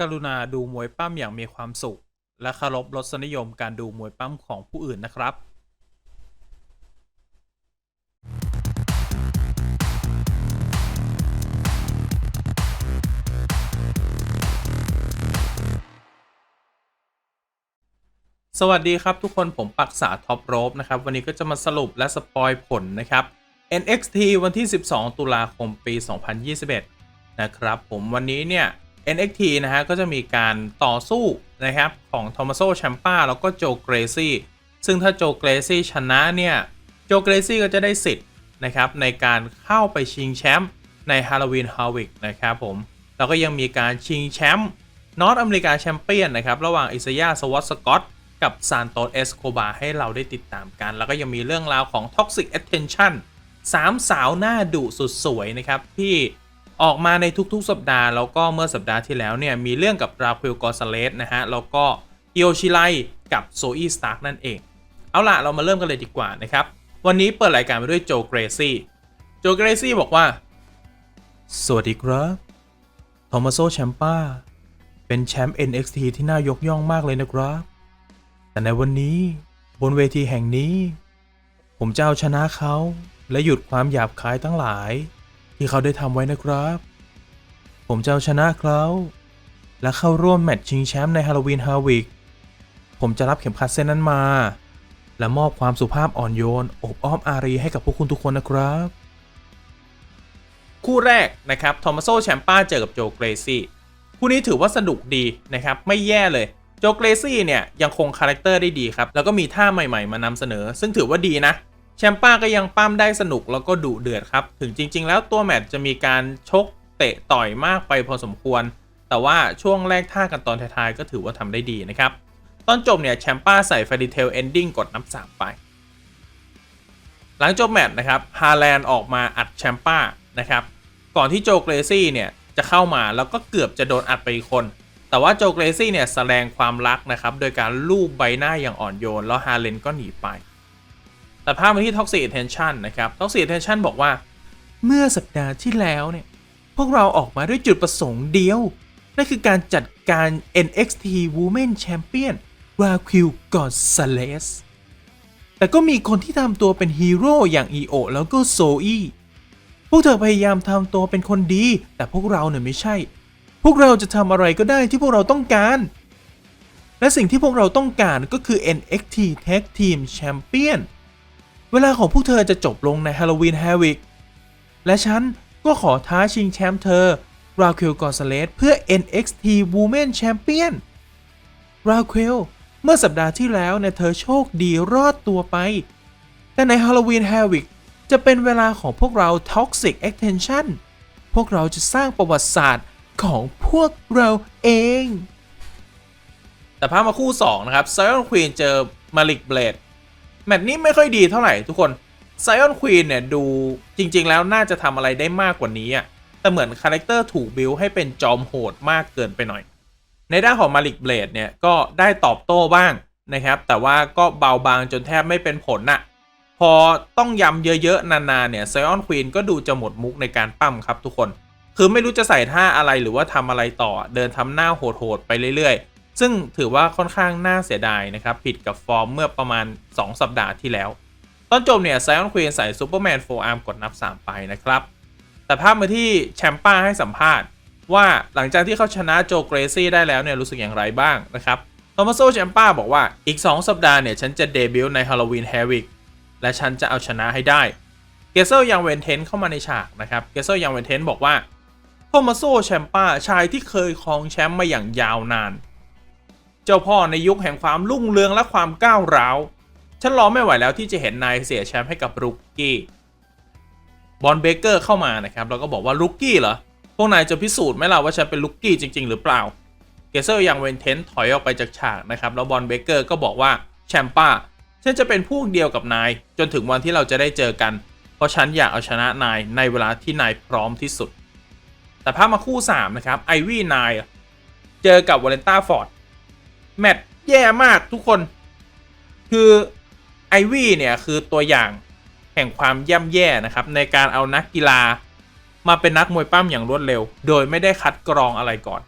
กรุณาดูมวยปั้มอย่างมีความสุข และเคารพรสนิยมการดูมวยปั้มของผู้อื่นนะครับสวัสดีครับทุกคนผมปักษาท็อปโรบนะครับ วันนี้ก็จะมาสรุปและสปอยผลนะครับ NXT วันที่ 12 ตุลาคมปี 2021 นะครับ ผมวันนี้เนี่ย NXT นะฮะก็จะมีการต่อสู้นะครับของทอมัสโซแชมปาแล้วก็โจเกรซี่ซึ่งถ้าโจเกรซี่ชนะเนี่ยโจเกรซี่ก็จะได้สิทธิ์นะครับในการเข้าไปชิงแชมป์ในฮาโลวีนฮาวิกนะครับผมแล้วก็ยังมีการชิงแชมป์นอตอเมริกาแชมเปี้ยนนะครับระหว่างอิสยาสวอตสกอตกับซานโตสเอสโคบาให้เราได้ติดตามกัน แล้วก็ยังมีเรื่องราวของ Toxic Attention สามสาวหน้าดุสุดสวยนะครับที่ ออกมาในทุกๆ สัปดาห์ แล้วก็เมื่อสัปดาห์ที่แล้วเนี่ย มีเรื่องกับราค e ลกอซาเลสนะฮะ แล้วก็เอิโอชิไลกับโซอีสตาร์กนั่นเอง เอาล่ะ เรามาเริ่มกันเลยดีกว่านะครับ วันนี้เปิดรายการไปด้วยโจเกรซี่ โจเกรซี่บอกว่า สวัสดีครับทอมัสโซแชมปาเป็นแชมป์ NXT ที่น่ายกย่องมากเลยนะครับ แต่ในวันนี้บนเวทีแห่งนี้ ผมจะเอาชนะเขาและหยุดความหยาบคายทั้งหลาย ที่เขาได้ทำไว้นะครับ ผมจะเอาชนะเขาและเข้าร่วมแมตช์ชิงแชมป์ในฮาโลวีนฮาวิก ผมจะรับเข็มขัดเส้นนั้นมา และมอบความสุภาพอ่อนโยนอบอ้อมอารีให้กับพวกคุณทุกคนนะครับ คู่แรกนะครับทอมัสโซแชมปาเจอกับโจเกรซี่คู่นี้ถือว่าสนุกดีนะครับ ไม่แย่เลยโจเกรซี่เนี่ยยังคงคาแรคเตอร์ได้ดีครับ แล้วก็มีท่าใหม่ๆ มานำเสนอ ซึ่งถือว่าดีนะ แชมป้าก็ยังปั้มได้สนุกแล้วก็ดุเดือดครับ ถึงจริง ๆ แล้วตัวแมตช์จะมีการชกเตะต่อยมากไปพอสมควร แต่ว่าช่วงแรกท่ากันตอนท้ายๆก็ถือว่าทำได้ดีนะครับ ตอนจบเนี่ยแชมป้าใส่ฟ a ดิเทลเอนดิ้งกดนับสามไป หลังจบแมตช์นะครับฮาแลนด์ออกมาอัดแชมป้านะครับก่อนที่โจเกรซี่เนี่ยจะเข้ามาแล้วก็เกือบจะโดนอัดไปอีกคน แต่ว่าโจเกรซี่เนี่ยแสดงความรักนะครับโดยการลูบใบหน้าอย่างอ่อนโยน แล้วฮาเลนก็หนีไป แต่ภาพมาที่ Toxic Attention นะครับ Toxic Attention บอกว่า เมื่อสัปดาห์ที่แล้วเนี่ย พวกเราออกมาด้วยจุดประสงค์เดียว นั่นคือการจัดการ NXT Women Champion Raquel Gonzalez แต่ก็มีคนที่ทำตัวเป็นฮีโร่อย่าง EO แล้วก็โซอีพวกเธอพยายามทำตัวเป็นคนดี แต่พวกเราเนี่ยไม่ใช่ พวกเราจะทำอะไรก็ได้ที่พวกเราต้องการ และสิ่งที่พวกเราต้องการก็คือ NXT Tag Team Champion เวลาของพวกเธอจะจบลงใน Halloween Havoc และฉันก็ขอท้าชิงแชมป์เธอ ราเคลกอนซาเลสเพื่อ NXT Women Champion ราเคลเมื่อสัปดาห์ที่แล้วเนี่ยเธอโชคดีรอดตัวไป แต่ใน Halloween Havoc จะเป็นเวลาของพวกเรา Toxic Attention พวกเราจะสร้างประวัติศาสตร์ของพวกเราเอง แต่ภาพมาคู่ 2 นะครับ Zion Queen เจอ Malik Blade แมตช์นี้ไม่ค่อยดีเท่าไหร่ทุกคน Zion Queen เนี่ยดูจริง ๆ แล้วน่าจะทำอะไรได้มากกว่านี้อะแต่เหมือนคาแรคเตอร์ถูกบิวให้เป็นจอมโหดมากเกินไปหน่อย ในด้านของ Malik Blade เนี่ยก็ได้ตอบโต้บ้างนะครับ แต่ว่าก็เบาบางจนแทบไม่เป็นผลน่ะ พอต้องย้ำเยอะๆ นานๆเนี่ยไซออนควีนก็ดูจะหมดมุกในการปั้มครับทุกคน คือไม่รู้จะใส่ท่าอะไรหรือว่าทำอะไรต่อเดินทำหน้าโหดๆไปเรื่อย ซึ่งถือว่าค่อนข้างน่าเสียดายนะครับ ผิดกับฟอร์มเมื่อประมาณ 2 สัปดาห์ที่แล้ว ตอนจบเนี่ยไซออนควีนใส่ซูเปอร์แมนโฟอาร์มกดนับ 3 ไปนะครับ แต่ภาพมาที่แชมป้าให้สัมภาษณ์ ว่าหลังจากที่เขาชนะโจเกรซี่ได้แล้วเนี่ยรู้สึกอย่างไรบ้างนะครับโทมัสโซแชมป้าบอกว่าอีก 2 สัปดาห์เนี่ยฉันจะเดบิวต์ในฮาโลวีนแฮวิกและฉันจะเอาชนะให้ได้เกเซลยังเวนเทนเข้ามาในฉากนะครับเกเซลยังเวนเทนบอกว่าโทมัสโซแชมป้าชายที่เคยครองแชมป์มาอย่างยาวนาน เจ้าพ่อในยุคแห่งความรุ่งเรืองและความก้าวร้าว ฉันรอไม่ไหวแล้วที่จะเห็นนายเสียแชมป์ให้กับรุกกี้ บอลเบเกอร์เข้ามานะครับ แล้วก็บอกว่ารุกกี้เหรอ พวกนายจะพิสูจน์ไหมล่ะว่าฉันเป็นรุกกี้จริง ๆ หรือเปล่า เกเซอร์ยังเวนเทนถอยออกไปจากฉากนะครับ แล้วบอลเบเกอร์ก็บอกว่าแชมป้า ฉันจะเป็นพวกเดียวกับนาย จนถึงวันที่เราจะได้เจอกัน เพราะฉันอยากเอาชนะนายในเวลาที่นายพร้อมที่สุด แต่ภาพมาคู่3นะครับไอวี่นายเจอกับวอลเลนต้าฟอร์ด แมตช์แย่มากทุกคน คือไอวี่เนี่ย คือตัวอย่างแห่งความย่ำแย่นะครับ ในการเอานักกีฬามาเป็นนักมวยปั้มอย่างรวดเร็ว โดยไม่ได้คัดกรองอะไรก่อน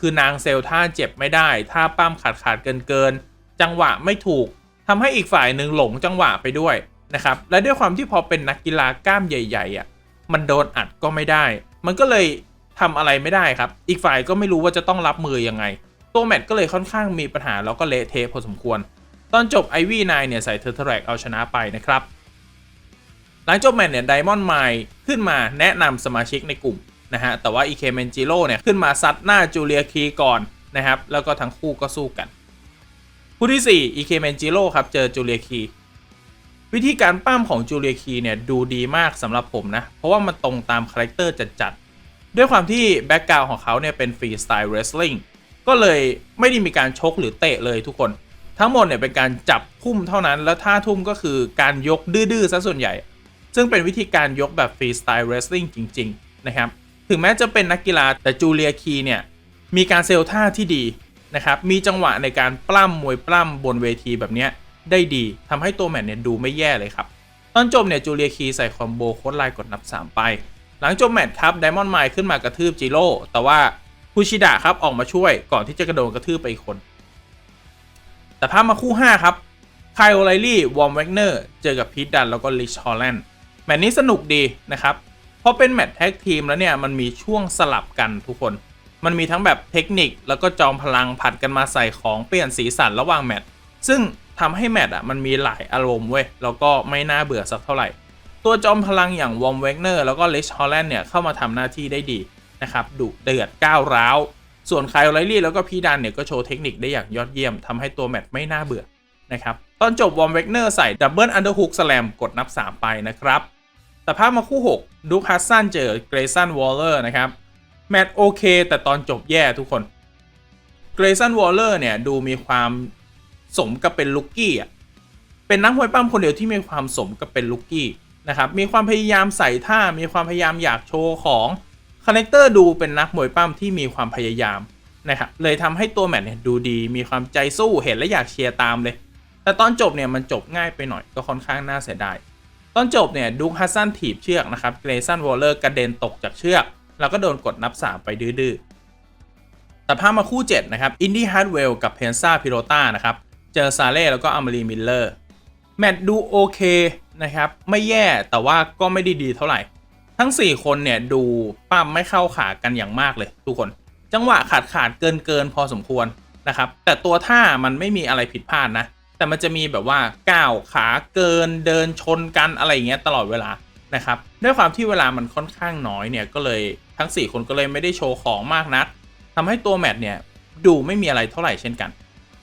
คือนางเซลท่าเจ็บไม่ได้ ท่าปั้มขาดขาดเกินเกินๆจังหวะไม่ถูกทำให้อีกฝ่ายหนึ่งหลงจังหวะไปด้วยนะครับ และด้วยความที่พอเป็นนักกีฬากล้ามใหญ่ๆอะ มันโดนอัดก็ไม่ได้ มันก็เลยทำอะไรไม่ได้ครับ อีกฝ่ายก็ไม่รู้ว่าจะต้องรับมือยังไง ตัวแมตช์ก็เลยค่อนข้างมีปัญหาแล้วก็เละเทะพอสมควร ตอนจบไอวี่นายเนี่ยใส่เทอร์เทแรกเอาชนะไปนะครับ หลังจบแมตช์เนี่ยไดมอนด์ไมล์ขึ้นมาแนะนำสมาชิกในกลุ่มนะฮะ แต่ว่าอีเคเมนจิโร่เนี่ยขึ้นมาซัดหน้าจูเลียคีก่อนนะครับ แล้วก็ทั้งคู่ก็สู้กัน คู่ที่4อีเคเมนจิโร่ครับเจอจูเลียคีวิธีการปั้มของจูเลียคีเนี่ยดูดีมากสำหรับผมนะ เพราะว่ามันตรงตามคาแรคเตอร์จัดๆด้วยความที่แบ็กกราวของเขาเนี่ยเป็นฟรีสไตล์เรสลิง ก็เลยไม่ได้มีการชกหรือเตะเลยทุกคน ทั้งหมดเนี่ยเป็นการจับทุ่มเท่านั้น แล้วท่าทุ่มก็คือการยกดื้อๆซะส่วนใหญ่ ซึ่งเป็นวิธีการยกแบบฟรีสไตล์เรสลิงจริง ๆ นะครับ ถึงแม้จะเป็นนักกีฬาแต่จูเลียคีเนี่ยมีการเซลท่าที่ดีนะครับ มีจังหวะในการปล้ำมวยปล้ำบนเวทีแบบนี้ได้ดีทำให้ตัวแมตช์เนี่ยดูไม่แย่เลยครับ ตอนจบเนี่ยจูเลียคีใส่คอมโบโค้ดไลน์กดนับ 3 ไป หลังจบแมตช์ครับไดมอนด์ไมล์ขึ้นมากระทืบจิโร่แต่ว่า คูชิดะครับออกมาช่วยก่อนที่จะกระโดดกระทืบไปอีกคน แต่ภาพมาคู่ 5 ครับไคลโอไลลี่วอร์มแวกเนอร์เจอกับพีทดันแล้วก็ลิชฮอลแลนด์แมตช์นี้สนุกดีนะครับเพราะเป็นแมตช์แท็กทีมแล้วเนี่ยมันมีช่วงสลับกันทุกคน มันมีทั้งแบบเทคนิคแล้วก็จอมพลังผัดกันมาใส่ของเปลี่ยนสีสันระหว่างแมตช์ซึ่งทำให้แมตช์อะมันมีหลายอารมณ์เว้ยแล้วก็ไม่น่าเบื่อสักเท่าไหร่ ตัวจอมพลังอย่างวอมเวกเนอร์แล้วก็ลิชฮอลแลนด์เนี่ยเข้ามาทำหน้าที่ได้ดี นะครับดุเดือดก้าวร้าว ส่วนไคลไลลี่แล้วก็พีดันเนี่ยก็โชว์เทคนิคได้อย่างยอดเยี่ยมทำให้ตัวแมตช์ไม่น่าเบื่อนะครับตอนจบวอมเวกเนอร์ใส่ดับเบิลอันเดอร์ฮุกสแลมกดนับ 3 ไปนะครับแต่ภาพมาคู่ 6 ดูคัสซันเจอเกรซันวอลเลอร์นะครับแมตช์โอเค แต่ตอนจบแย่ทุกคนเกรซันวอลเลอร์เนี่ยดูมีความสมกับเป็นลุกกี้อะเป็นนักมวยปั้มคนเดียวที่มีความสมกับเป็นลุกกี้นะครับมีความพยายามใส่ท่ามีความพยายามอยากโชว์ของ คาแรคเตอร์ดูเป็นนักมวยปั้มที่มีความพยายามนะครับเลยทำให้ตัวแมตช์เนี่ยดูดีมีความใจสู้เห็นและอยากเชียร์ตามเลย แต่ตอนจบเนี่ยมันจบง่ายไปหน่อยก็ค่อนข้างน่าเสียดายตอนจบเนี่ยดูฮัสซันถีบเชือกนะครับเกรซันวอลเลอร์กระเด็นตกจากเชือก แล้วก็โดนกดนับ3ไปดื้อๆแต่ภาพมาคู่ 7 นะครับ อินดี้ฮาร์ดเวลกับเพนซ่าพิโรต้านะครับ เจอซาเล่แล้วก็อ m มรีมิลเลอร์ แมตดูโอเคนะครับ ไม่แย่แต่ว่าก็ไม่ได้ดีเท่าไหร่ ทั้ง 4 คนเนี่ยดูปั้มไม่เข้าขากันอย่างมากเลยทุกคน จังหวะขาดขาดเกินเกินพอสมควรนะครับ แต่ตัวท่ามันไม่มีอะไรผิดพลาดนะ แต่มันจะมีแบบว่าก้าวขาเกินเดินชนกันอะไรอย่างเงี้ยตลอดเวลานะครับด้วยความที่เวลามันค่อนข้างน้อยเนี่ยก็เลยทั้ง 4 คนก็เลยไม่ได้โชว์ของมากนักทำให้ตัวแมตช์เนี่ยดูไม่มีอะไรเท่าไหร่เช่นกัน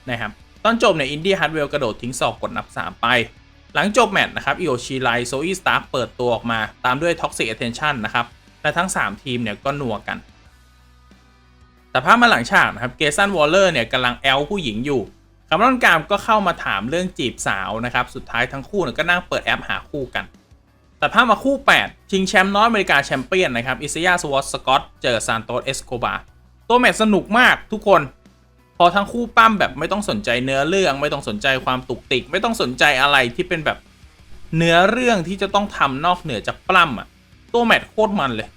นะครับตอนจบเนี่ยอินดี้ฮาร์ดเวลกระโดดทิ้งศอกกดนับ 3 ไป หลังจบแมตช์นะครับอิโอชิไลโซอีสตาร์เปิดตัวออกมาตามด้วยท็อกซิก a t เทนชันนะครับและทั้ง 3 ทีมเนี่ยก็นัวกัน แต่ภาพมาหลังฉากนะครับเกสันวอลเลอร์เนี่ยกำลังแอลผู้หญิงอยู่คาร์ลอนกามก็เข้ามาถามเรื่องจีบสาวนะครับสุดท้ายทั้งคู่เนี่ยก็นั่งเปิดแอปหาคู่กันแต่ภาพมาคู่ 8 ชิงแชมป์นอร์ทอเมริกาแชมเปี้ยนนะครับอิซยาสวอตสกอตเจอซานโตสเอสโกบาตัวแมตช์สนุกมากทุกคน พอทั้งคู่ปั้มแบบไม่ต้องสนใจเนื้อเรื่อง ไม่ต้องสนใจความตุกติก ไม่ต้องสนใจอะไรที่เป็นแบบเนื้อเรื่องที่จะต้องทำนอกเหนือจากปล้ำอะตัวแมตช์โคตรมันเลย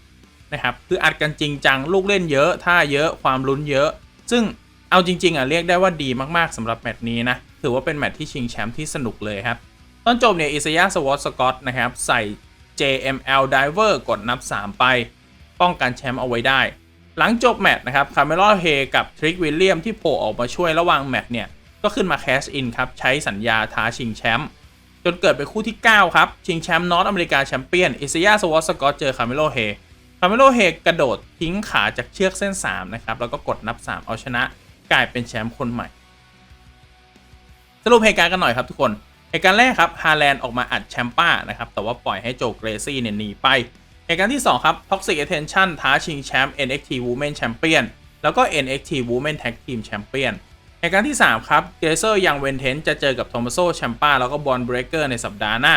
นะครับคืออัดกันจริงจังลูกเล่นเยอะท่าเยอะความลุ้นเยอะ ซึ่งเอาจริง ๆอะเรียกได้ว่าดีมากๆสำหรับแมตช์นี้นะถือว่าเป็นแมตช์ที่ชิงแชมป์ที่สนุกเลยครับตอนจบเนี่ยอิสยาสวอตสกอตนะครับใส่ JML Diver กดนับ 3 ไป ป้องกันแชมป์เอาไว้ได้ หลังจบแมตช์นะครับคาร์เมลเฮกับทริกวิลเลียมที่โผล่ออกมาช่วยระหว่างแมตช์เนี่ย ก็ขึ้นมาแคชอินครับ ใช้สัญญาท้าชิงแชมป์จนเกิดเป็นคู่ที่ 9 ครับ ชิงแชมป์นอร์ทอเมริกาแชมเปี้ยนอิสยาสวอตสกอตเจอคาร์เมลเฮคาร์เมลเฮกระโดดทิ้งขาจากเชือกเส้น 3 นะครับ แล้วก็กดนับ 3 เอาชนะ กลายเป็นแชมป์คนใหม่ สรุปเหตุการณ์กันหน่อยครับทุกคนเหตุการณ์แรกครับฮาแลนด์ออกมาอัดแชมป้านะครับแต่ว่าปล่อยให้โจเกรซี่เนี่ยหนีไป เหตุการณ์ที่ 2 ครับ Toxic Attention ท้าชิงแชมป์ NXT Women Champion แล้วก็ NXT Women Tag Team Champion เหตุการณ์ที่ 3 ครับเกเซอร์ยังเวนเทนจะเจอกับโทมัสโซแชมป้าแล้วก็บอลเบรเกอร์ในสัปดาห์หน้า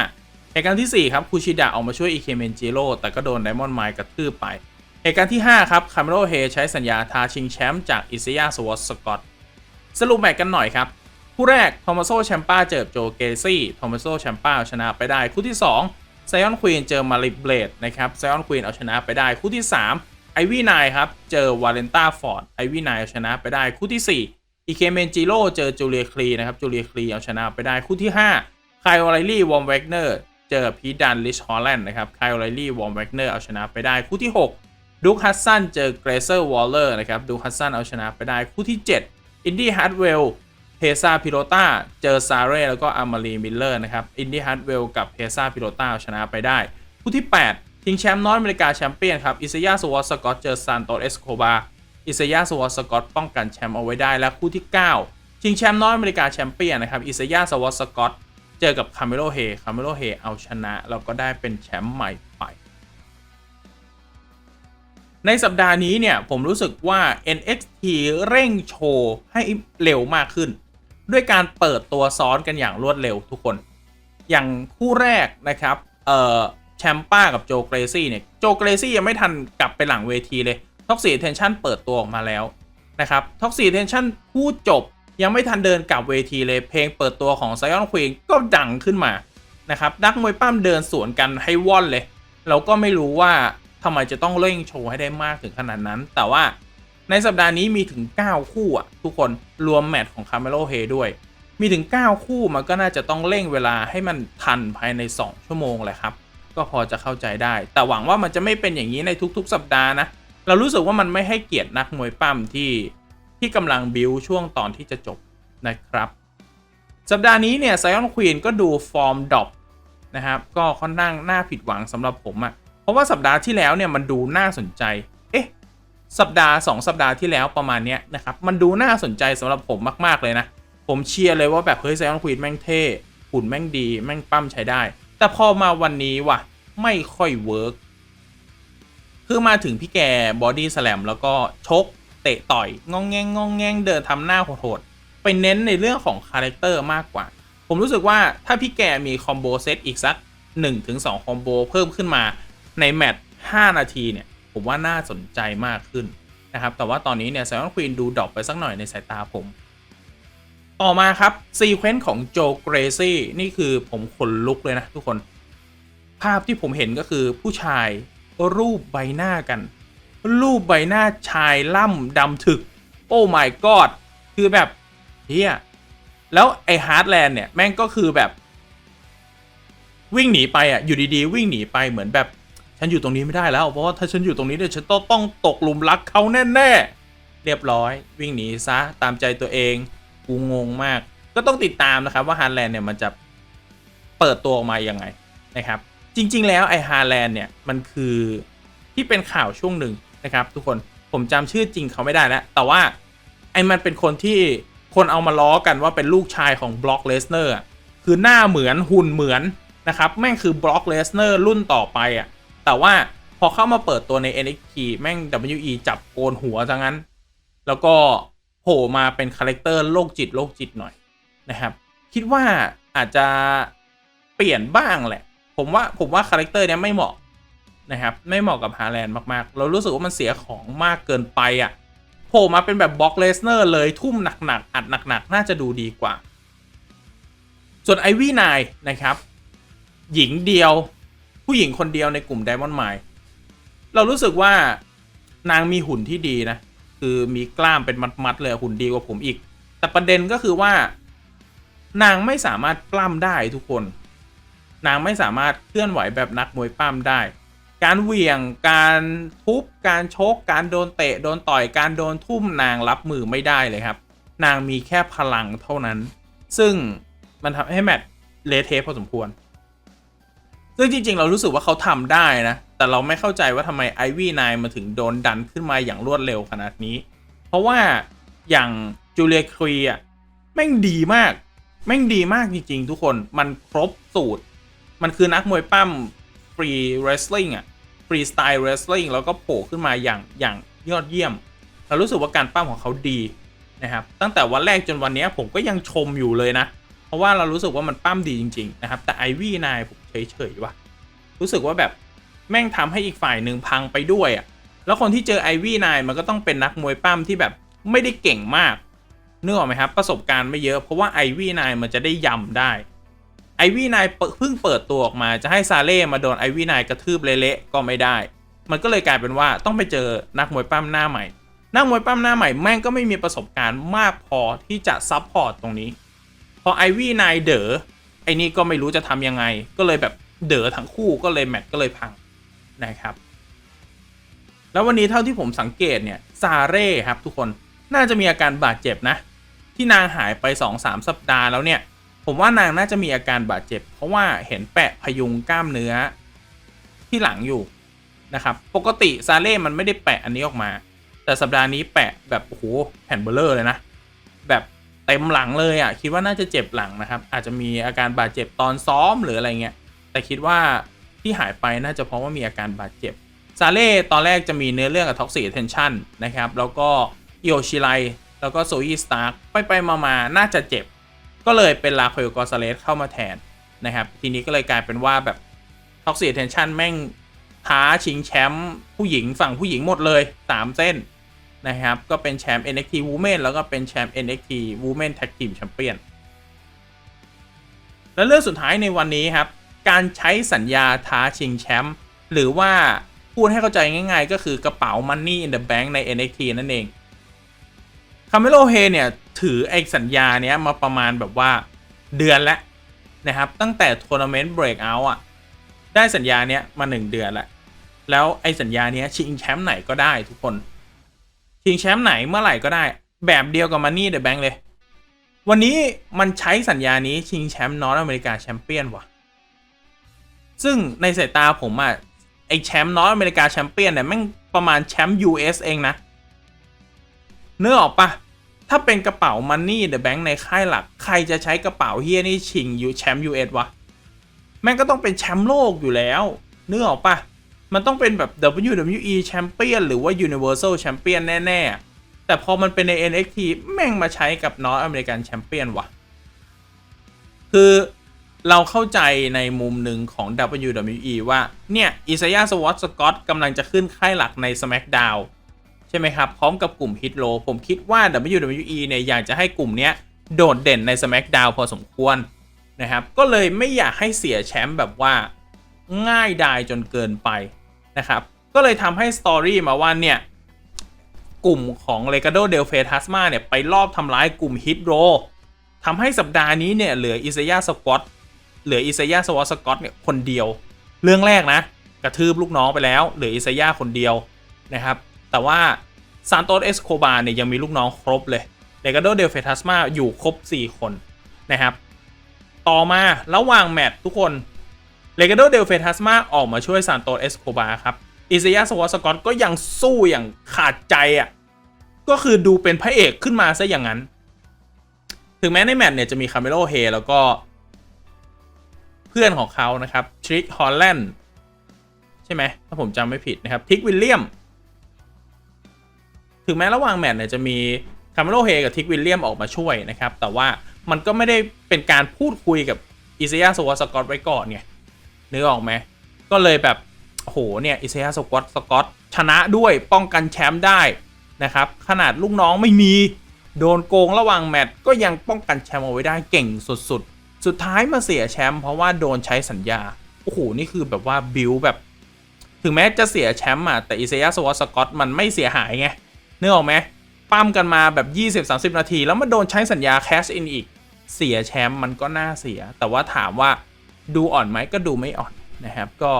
เหตุการณ์ที่ 4 ครับคูชิดะออกมาช่วยอิเคเมนจิโร่แต่ก็โดนไดมอนด์ไมล์กระทืบไปเหตุการณ์ที่ 5 ครับคาร์เมโลเฮใช้สัญญาท้าชิงแชมป์จากอิซยาสวอตสกอตสรุปแมตช์กันหน่อยครับ คู่แรกโทมัสโซแชมป้าเจอโจเกซี่โทมัสโซแชมป้าชนะไปได้คู่ที่ 2 ไซออนควีนเจอมาริเบลดนะครับไซออนควีนเอาชนะไปได้คู่ที่3ไอวี่นายครับ เจอวาเลนต้าฟอร์ดไอวี่นายเอาชนะไปได้คู่ที่4อีเคเมนจิโร่เจอจูเลียคลีนะครับจูเลียคลีเอาชนะไปได้คู่ที่5ไคลโอไลลี่วอมเวกเนอร์เจอพีดันลิชฮอลแลนด์นะครับไคลโอไลลี่วอมเวกเนอร์เอาชนะไปได้คู่ที่ 6 ดูคัสซันเจอเกรเซอร์วอลเลอร์นะครับดูคัสซันเอาชนะไปได้คู่ที่ 7อินดี้ฮาร์ดเวล ซาพิโรตาเจอซาเร่แล้วก็อามารีมิลเลอร์นะครับอินดี้ฮาร์ดเวลกับเพซาพิโรตาเอาชนะไปได้ คู่ที่8ชิงแชมป์นอตอเมริกาแชมเปี้ยนครับอิซายาสวอตสกอตเจอซานโตเอสโคบาอิซายาสวอตสกอตป้องกันแชมป์เอาไว้ได้และคู่ที่ 9 ชิงแชมป์นอตอเมริกาแชมเปี้ยนนะครับอิซายาสวอตสกอตเจอกับคาเมโลเฮคาเมโลเฮเอาชนะแล้วก็ได้เป็นแชมป์ใหม่ไปในสัปดาห์นี้เนี่ยผมรู้สึกว่า NXT เร่งโชว์ให้เร็วมากขึ้น ด้วยการเปิดตัวซ้อนกันอย่างรวดเร็วทุกคน อย่างคู่แรกนะครับเอ่อแชมป้ากับโจเกรซี่เนี่ยโจเกรซี่ยังไม่ทันกลับไปหลังเวทีเลยท็อกซี่เทนชั่นเปิดตัวออกมาแล้วนะครับท็อกซี่เทนชั่นพูดจบยังไม่ทันเดินกลับเวทีเลยเพลงเปิดตัวของไซออนควีนก็ดังขึ้นมานะครับนักมวยปั้มเดินสวนกันให้ว่อนเลย เราก็ไม่รู้ว่าทำไมจะต้องเร่งโชว์ให้ได้มากถึงขนาดนั้น แต่ว่า ในสัปดาห์นี้มีถึง 9 คู่อะทุกคนรวมแมตช์ของคาร์เมโลเฮด้วย มีถึง 9 คู่มันก็น่าจะต้องเร่งเวลาให้มันทันภายใน 2 ชั่วโมงแหละครับ ก็พอจะเข้าใจได้ แต่หวังว่ามันจะไม่เป็นอย่างนี้ในทุกๆ สัปดาห์นะเรารู้สึกว่ามันไม่ให้เกียรตินักมวยปั้มที่ที่กำลังบิวช่วงตอนที่จะจบนะครับ สัปดาห์นี้เนี่ยไซออนควีนก็ดูฟอร์มดรอปนะครับก็ค่อนข้างน่าผิดหวังสำหรับผมอะ่ะเพราะว่าสัปดาห์ที่แล้วเนี่ยมันดูน่าสนใจ สัปดาห์ 2 สัปดาห์ที่แล้วประมาณเนี้ยนะครับมันดูน่าสนใจสำหรับผมมากๆเลยนะ ผมเชียร์เลยว่าแบบเฮ้ยไซออนควีนแม่งเท่หุ่นแม่งดีแม่งปั้มใช้ได้ แต่พอมาวันนี้ว่ะไม่ค่อยเวิร์กคือมาถึงพี่แกบอดี้สแลมแล้วก็ชกเตะต่อยงองแงงงองแงงเดินทำหน้าโหดๆไปเน้นในเรื่องของคาแรคเตอร์มากกว่า ผมรู้สึกว่าถ้าพี่แกมีคอมโบเซตอีกสัก 1-2 คอมโบเพิ่มขึ้นมาในแมตช์5นาทีเนี่ย ผมว่าน่าสนใจมากขึ้นนะครับ แต่ว่าตอนนี้เนี่ยไซออนควีนดูดรอปไปสักหน่อยในสายตาผม ต่อมาครับซีเควนต์ของโจเกรซี่นี่คือผมขนลุกเลยนะทุกคน ภาพที่ผมเห็นก็คือผู้ชายรูปใบหน้ากัน รูปใบหน้าชายล่ำดำถึก โอ้ my god คือแบบเฮียแล้วไอฮาร์ดแลนด์เนี่ย แม่งก็คือแบบ วิ่งหนีไปอะ อยู่ดีๆ วิ่งหนีไปเหมือนแบบ ฉันอยู่ตรงนี้ไม่ได้แล้ว เพราะว่าถ้าฉันอยู่ตรงนี้เนี่ยฉันต้องต้องตกหลุมรักเขาแน่ๆ เรียบร้อย วิ่งหนีซะตามใจตัวเอง กูงงมาก ก็ต้องติดตามนะครับว่าฮาร์แลนด์เนี่ยมันจะเปิดตัวออกมายังไงนะครับ จริง ๆ แล้วไอฮาร์แลนด์เนี่ยมันคือที่เป็นข่าวช่วงหนึ่งนะครับทุกคนผมจำชื่อจริงเขาไม่ได้แล้วแต่ว่าไอมันเป็นคนที่คนเอามาล้อกันว่าเป็นลูกชายของบล็อกเลสเนอร์คือหน้าเหมือนหุ่นเหมือนนะครับแม่งคือบล็อกเลสเนอร์รุ่นต่อไปอะ แต่ว่าพอเข้ามาเปิดตัวใน NXT แม่ง WE จับโกนหัวจังงั้น แล้วก็โผล่มาเป็นคาแรคเตอร์โรคจิตโรคจิตหน่อยนะครับ คิดว่าอาจจะเปลี่ยนบ้างแหละ ผมว่าผมว่าคาแรคเตอร์เนี้ยไม่เหมาะนะครับไม่เหมาะกับฮาแลนด์มากๆ เรารู้สึกว่ามันเสียของมากเกินไปอะ่ะโผล่มาเป็นแบบบล็อกเลสเนอร์เลยทุ่มหนักๆ อัดหนักๆ น่าจะดูดีกว่า ส่วนไอวี่นายนะครับ หญิงเดียว ผู้หญิงคนเดียวในกลุ่มไดมอนด์ไมล์เรารู้สึกว่านางมีหุ่นที่ดีนะ คือมีกล้ามเป็นมัดๆเลยหุ่นดีกว่าผมอีก แต่ประเด็นก็คือว่า นางไม่สามารถปล้ำได้ทุกคน นางไม่สามารถเคลื่อนไหวแบบนักมวยปั้มได้ การเหวี่ยงการทุบการชก การโดนเตะโดนต่อยการโดนทุ่มนางรับมือไม่ได้เลยครับ นางมีแค่พลังเท่านั้น ซึ่งมันทำให้แมตช์เลเทพอสมควร ซึ่งจริง ๆ เรารู้สึกว่าเขาทำได้นะ แต่เราไม่เข้าใจว่าทำไมไอวี่นายมาถึงโดนดันขึ้นมาอย่างรวดเร็วขนาดนี้ เพราะว่าอย่างจูเลียครีอะแม่งดีมาก แม่งดีมากจริง ๆ ทุกคนมันครบสูตร มันคือนักมวยปั้มฟรีเรสลิงอะฟรีสไตล์เรสลิงแล้วก็โผล่ขึ้นมาอย่างอย่างยอดเยี่ยม เรารู้สึกว่าการปั้มของเขาดีนะครับตั้งแต่วันแรกจนวันนี้ผมก็ยังชมอยู่เลยนะ เพราะว่าเรารู้สึกว่ามันปั้มดีจริง ๆ นะครับ แต่ไอวี่นายผม เฉยๆว่ะ รู้สึกว่าแบบแม่งทำให้อีกฝ่ายหนึ่งพังไปด้วยอะ แล้วคนที่เจอไอวี่นายมันก็ต้องเป็นนักมวยปั้มที่แบบไม่ได้เก่งมากเนึกออกไหมครับ ประสบการณ์ไม่เยอะเพราะว่าไอวี่นายมันจะได้ยำได้ไอวี่นายเพิ่งเปิดตัวออกมาจะให้ซาเล่มาโดนไอวี่นายกระทืบเละๆก็ไม่ได้ มันก็เลยกลายเป็นว่าต้องไปเจอนักมวยปั้มหน้าใหม่นักมวยปั้มหน้าใหม่แม่งก็ไม่มีประสบการณ์มากพอที่จะซับพอร์ตตรงนี้ พอไอวี่นายเด๋อ ไอ้นี่ก็ไม่รู้จะทำยังไง ก็เลยแบบเด๋อทั้งคู่ก็เลยแมตช์ก็เลยพังนะครับ แล้ววันนี้เท่าที่ผมสังเกตเนี่ยซาเร่ครับทุกคนน่าจะมีอาการบาดเจ็บนะ ที่นางหายไป 2-3 สัปดาห์แล้วเนี่ย ผมว่านางน่าจะมีอาการบาดเจ็บ เพราะว่าเห็นแปะพยุงกล้ามเนื้อที่หลังอยู่นะครับ ปกติซาเล่มันไม่ได้แปะอันนี้ออกมา แต่สัปดาห์นี้แปะแบบโอ้โหแผ่นเบลเลอร์เลยนะ เต็มหลังเลยอะ่ะคิดว่าน่าจะเจ็บหลังนะครับ อาจจะมีอาการบาดเจ็บตอนซ้อมหรืออะไรเงี้ยแต่คิดว่าที่หายไปน่าจะเพราะว่ามีอาการบาดเจ็บซาเล่ตอนแรกจะมีเนื้อเรื่องกับท็อกซิเทนชันนะครับแล้วก็อิโอชิไลแล้วก็โซอีสตาร์ไปไปมามาน่าจะเจ็บ ก็เลยเป็นลาโคโยกอซาเลสเข้ามาแทนนะครับ ทีนี้ก็เลยกลายเป็นว่าแบบท็อกซิเทนชันแม่งท้าชิงแชมป์ผู้หญิงฝั่งผู้หญิงหมดเลย 3 เส้น นะครับ ก็เป็นแชมป์ NXT Women แล้วก็เป็นแชมป์ NXT Women Tag Team Champion และเรื่องสุดท้ายในวันนี้ครับ การใช้สัญญาท้าชิงแชมป์หรือว่าพูดให้เข้าใจง่ายๆ ก็คือกระเป๋า Money in the Bank ใน NXT นั่นเองคาเมโลเฮเนี่ย ถือไอ้สัญญาเนี้ยมาประมาณแบบว่าเดือนแล้วนะครับ ตั้งแต่ทัวร์นาเมนต์เบรกเอาท์อะ ได้สัญญาเนี้ยมา 1 เดือนแล้วแล้วไอ้สัญญาเนี้ยชิงแชมป์ไหนก็ได้ทุกคน ชิงแชมป์ไหนเมื่อไหร่ก็ได้ แบบเดียวกับ Money in the Bank เลย วันนี้มันใช้สัญญานี้ชิงแชมป์นอร์ทอเมริกาแชมเปี้ยนว่ะ ซึ่งในสายตาผมอะไอแชมป์นอร์ทอเมริกาแชมเปี้ยนเนี่ยแม่งประมาณแชมป์ US เองนะเนื้อออกปะถ้าเป็นกระเป๋ามันนี่เดอะแบงค์ในค่ายหลัก ใครจะใช้กระเป๋าเฮียนี่ชิงยูแชมป์ US วะแม่งก็ต้องเป็นแชมป์โลกอยู่แล้วเนื้อออกปะ มันต้องเป็นแบบ WWE Champion หรือว่า Universal Champion แน่ ๆ แต่พอมันเป็นใน NXT แม่งมาใช้กับนอร์ t อเมริกันแชมเปี้ยนวะคือเราเข้าใจในมุมหนึ่งของ WWE ว่า เนี่ยอิซายาสวอตสกอตกำลังจะขึ้นค่ายหลักใน SmackDown ใช่ไหมครับ พร้อมกับกลุ่มฮิตโ w ผมคิดว่า WWE เนี่ยอยากจะให้กลุ่มเนี้ยโดดเด่นใน SmackDown พอสมควรนะครับ ก็เลยไม่อยากให้เสียแชมป์แบบว่าง่ายดายจนเกินไป นะครับ ก็เลยทำให้สตอรี่มาว่าเนี่ย กลุ่มของเลกาโดเดลเฟทัสมาเนี่ย ไปรอบทำร้ายกลุ่มฮิตโรทำให้สัปดาห์นี้เนี่ยเหลืออิซายาสกอตเหลืออิซายาสวอตสกอตเนี่ยคนเดียว เรื่องแรกนะ กระทืบลูกน้องไปแล้ว เหลืออิซายาคนเดียวนะครับ แต่ว่าซานโตสเอสโคบาเนี่ยยังมีลูกน้องครบเลยเลกาโดเดลเฟทัสมาอยู่ครบ 4 คนนะครับ ต่อมาระหว่างแมตช์ทุกคน เลกาโดเดลเฟทัสมาออกมาช่วยซานโตเอสโคบาครับอิซายาสวอสกอตก็ยังสู้อย่างขาดใจอะก็คือดูเป็นพระเอกขึ้นมาซะอย่างนั้น ถึงแม้ในแมตช์เนี่ยจะมีคาเมโลเฮแล้วก็ เพื่อนของเขานะครับทริกฮอลแลนด์ใช่ไหมถ้าผมจำไม่ผิดนะครับทิกวิลเลียม ถึงแม้ระหว่างแมตช์เนี่ยจะมีคาเมโลเฮกับทิกวิลเลียมออกมาช่วยนะครับ แต่ว่ามันก็ไม่ได้เป็นการพูดคุยกับอิซายาสวอสกอตไว้ก่อนไง นึกออกไหม ก็เลยแบบโหเนี่ยอิเซายาสกอตสกอตชนะด้วยป้องกันแชมป์ได้นะครับ ขนาดลูกน้องไม่มีโดนโกงระหว่างแมตช์ก็ยังป้องกันแชมป์เอาไว้ได้เก่งสุดๆ สุดท้ายมาเสียแชมป์เพราะว่าโดนใช้สัญญา โอ้โห นี่คือแบบว่าบิวแบบ ถึงแม้จะเสียแชมป์อะ แต่อิเซายาสวอตสกอตมันไม่เสียหายไงเนึกออกไหมปั้มกันมาแบบ 20-30 นาที แล้วมาโดนใช้สัญญาแคชอินอีก เสียแชมป์มันก็น่าเสีย แต่ว่าถามว่า ดูอ่อนไหมก็ดูไม่อ่อนนะครับ ก็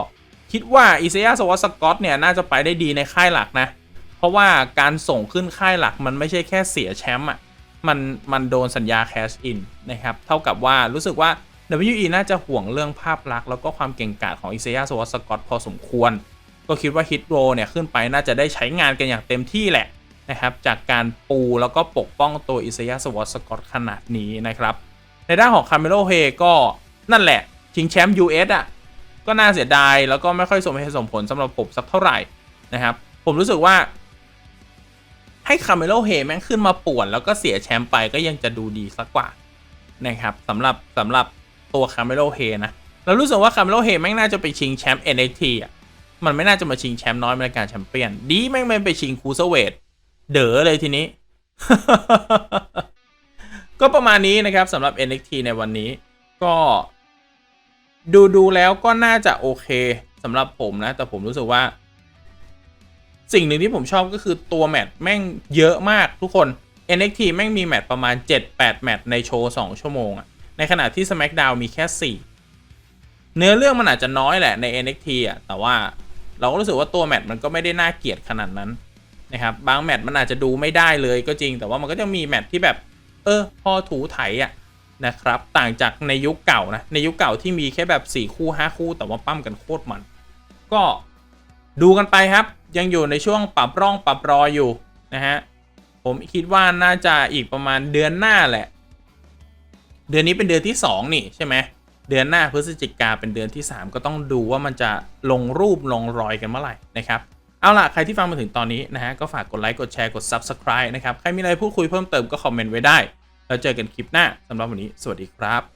คิดว่าอิซายาสวอตสกอตเนี่ยน่าจะไปได้ดีในค่ายหลักนะ เพราะว่าการส่งขึ้นค่ายหลักมันไม่ใช่แค่เสียแชมป์อะมันมันโดนสัญญาแคชอินนะครับ เท่ากับว่ารู้สึกว่า WE น่าจะห่วงเรื่องภาพลักษณ์แล้วก็ความเก่งกาจของอิซายาสวอตสกอตพอสมควร ก็คิดว่าฮิตโรเนี่ยขึ้นไปน่าจะได้ใช้งานกันอย่างเต็มที่แหละนะครับจากการปูแล้วก็ปกป้องตัวอิซายาสวอตสกอตขนาดนี้นะครับในด้านของคาร์เมโลเฮก็นั่นแหละ ชิงแชมป์ US อะก็น่าเสียดายแล้วก็ไม่ค่อยสมเหตุสมผลสำหรับผมสักเท่าไหร่นะครับ ผมรู้สึกว่า ให้คาเมโลเฮแม่งขึ้นมาป่วน แล้วก็เสียแชมป์ไปก็ยังจะดูดีสักกว่านะครับสำหรับสำหรับตัวคาเมโลเฮนะเรารู้สึกว่าคาเมโลเฮแม่งน่าจะไปชิงแชมป์ NXT อะมันไม่น่าจะมาชิงแชมป์น้อยในการแชมเปี้ยน ดีแม่งไม่ไปชิงคูเซเวทเด๋อเลยทีนี้ ก็ประมาณนี้นะครับสำหรับ NXT ในวันนี้ ก็ ดูดูแล้วก็น่าจะโอเคสำหรับผมนะ แต่ผมรู้สึกว่า สิ่งหนึ่งที่ผมชอบก็คือตัวแมตช์แม่งเยอะมากทุกคน NXT แม่งมีแมตช์ประมาณ 7-8 แมตช์ในโชว์ 2 ชั่วโมงอะในขณะที่ SmackDown มีแค่ 4 เนื้อเรื่องมันอาจจะน้อยแหละใน NXT อะแต่ว่าเราก็รู้สึกว่าตัวแมตช์มันก็ไม่ได้น่าเกลียดขนาดนั้นนะครับบางแมตช์มันอาจจะดูไม่ได้เลยก็จริง แต่ว่ามันก็จะมีแมตช์ที่แบบ เออ พอถูไถอะ นะครับ ต่างจากในยุคเก่านะ ในยุคเก่าที่มีแค่แบบ 4 คู่ 5 คู่ แต่ว่าปั้มกันโคตรมัน ก็ดูกันไปครับ ยังอยู่ในช่วงปรับร่องปรับรอยอยู่นะฮะ ผมคิดว่าน่าจะอีกประมาณเดือนหน้าแหละ เดือนนี้เป็นเดือนที่ 2 นี่ใช่ไหม เดือนหน้าพฤศจิกาเป็นเดือนที่ 3 ก็ต้องดูว่ามันจะลงรูปลงรอยกันเมื่อไหร่นะครับเอาล่ะ ใครที่ฟังมาถึงตอนนี้นะฮะ ก็ฝากกดไลค์ กดแชร์ กด Subscribe นะครับ ใครมีอะไรพูดคุยเพิ่มเติมก็คอมเมนต์ไว้ได้ แล้วเจอกันคลิปหน้าสำหรับวันนี้ สวัสดีครับ